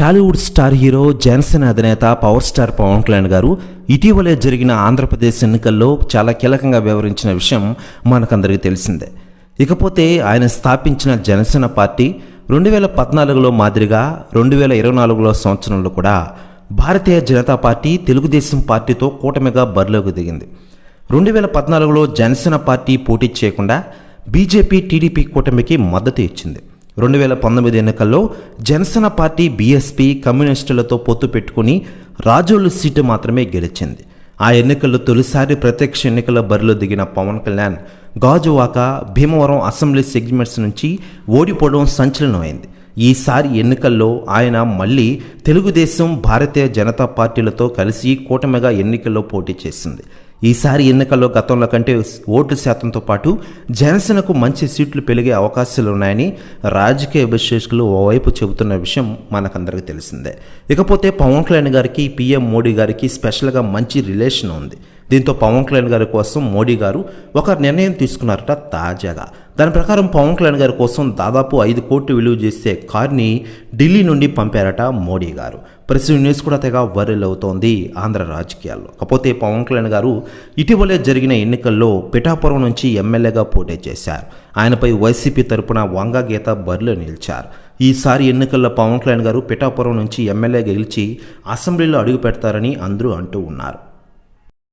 Tollywood star hero Janasena అధినేత power star Pawan Kalyan గారు ఇటీవలే జరిగిన ఆంధ్రప్రదేశ్ ఎన్నికల్లో చాలా కీలకంగా వివరించిన విషయం మనకందరికీ తెలిసిందే. ఇకపోతే ఆయన స్థాపించిన జనసేన పార్టీ రెండు వేల పద్నాలుగులో మాదిరిగా రెండు వేల ఇరవై నాలుగులో సంవత్సరంలో కూడా భారతీయ జనతా పార్టీ తెలుగుదేశం పార్టీతో కూటమిగా బరిలోకి దిగింది. రెండు వేల పద్నాలుగులో జనసేన పార్టీ పోటీ చేయకుండా బీజేపీ టీడీపీ కూటమికి మద్దతు ఇచ్చింది. రెండు వేల పంతొమ్మిది ఎన్నికల్లో జనసేన పార్టీ బీఎస్పీ కమ్యూనిస్టులతో పొత్తు పెట్టుకుని రాజోలు సీటు మాత్రమే గెలిచింది. ఆ ఎన్నికల్లో తొలిసారి ప్రత్యక్ష ఎన్నికల బరిలో దిగిన పవన్ కళ్యాణ్ గాజువాక భీమవరం అసెంబ్లీ సెగ్మెంట్స్ నుంచి ఓడిపోవడం సంచలనమైంది. ఈసారి ఎన్నికల్లో ఆయన మళ్ళీ తెలుగుదేశం భారతీయ జనతా పార్టీలతో కలిసి కూటమిగా ఎన్నికల్లో పోటీ చేసింది. ఈసారి ఎన్నికల్లో గతంలో కంటే ఓటు శాతంతో పాటు జనసేనకు మంచి సీట్లు పెరిగే అవకాశాలు ఉన్నాయని రాజకీయ విశ్లేషకులు ఓవైపు చెబుతున్న విషయం మనకందరికీ తెలిసిందే. ఇకపోతే పవన్ కళ్యాణ్ గారికి పీఎం మోడీ గారికి స్పెషల్గా మంచి రిలేషన్ ఉంది. దీంతో పవన్ కళ్యాణ్ గారి కోసం మోడీ గారు ఒక నిర్ణయం తీసుకున్నారట తాజాగా. దాని ప్రకారం పవన్ కళ్యాణ్ గారి కోసం దాదాపు ఐదు కోట్లు విలువ చేసే కార్ని ఢిల్లీ నుండి పంపారట మోడీ గారు. ప్రస్తుతం న్యూస్ కూడా తెగ వైరల్ అవుతోంది ఆంధ్ర రాజకీయాల్లో. కాకపోతే పవన్ కళ్యాణ్ గారు ఇటీవలే జరిగిన ఎన్నికల్లో పిఠాపురం నుంచి ఎమ్మెల్యేగా పోటీ చేశారు. ఆయనపై వైసీపీ తరపున వంగ గీత బరిలో నిలిచారు. ఈసారి ఎన్నికల్లో పవన్ కళ్యాణ్ గారు పిఠాపురం నుంచి ఎమ్మెల్యే గెలిచి అసెంబ్లీలో అడుగు పెడతారని అందరూ అంటూ ఉన్నారు.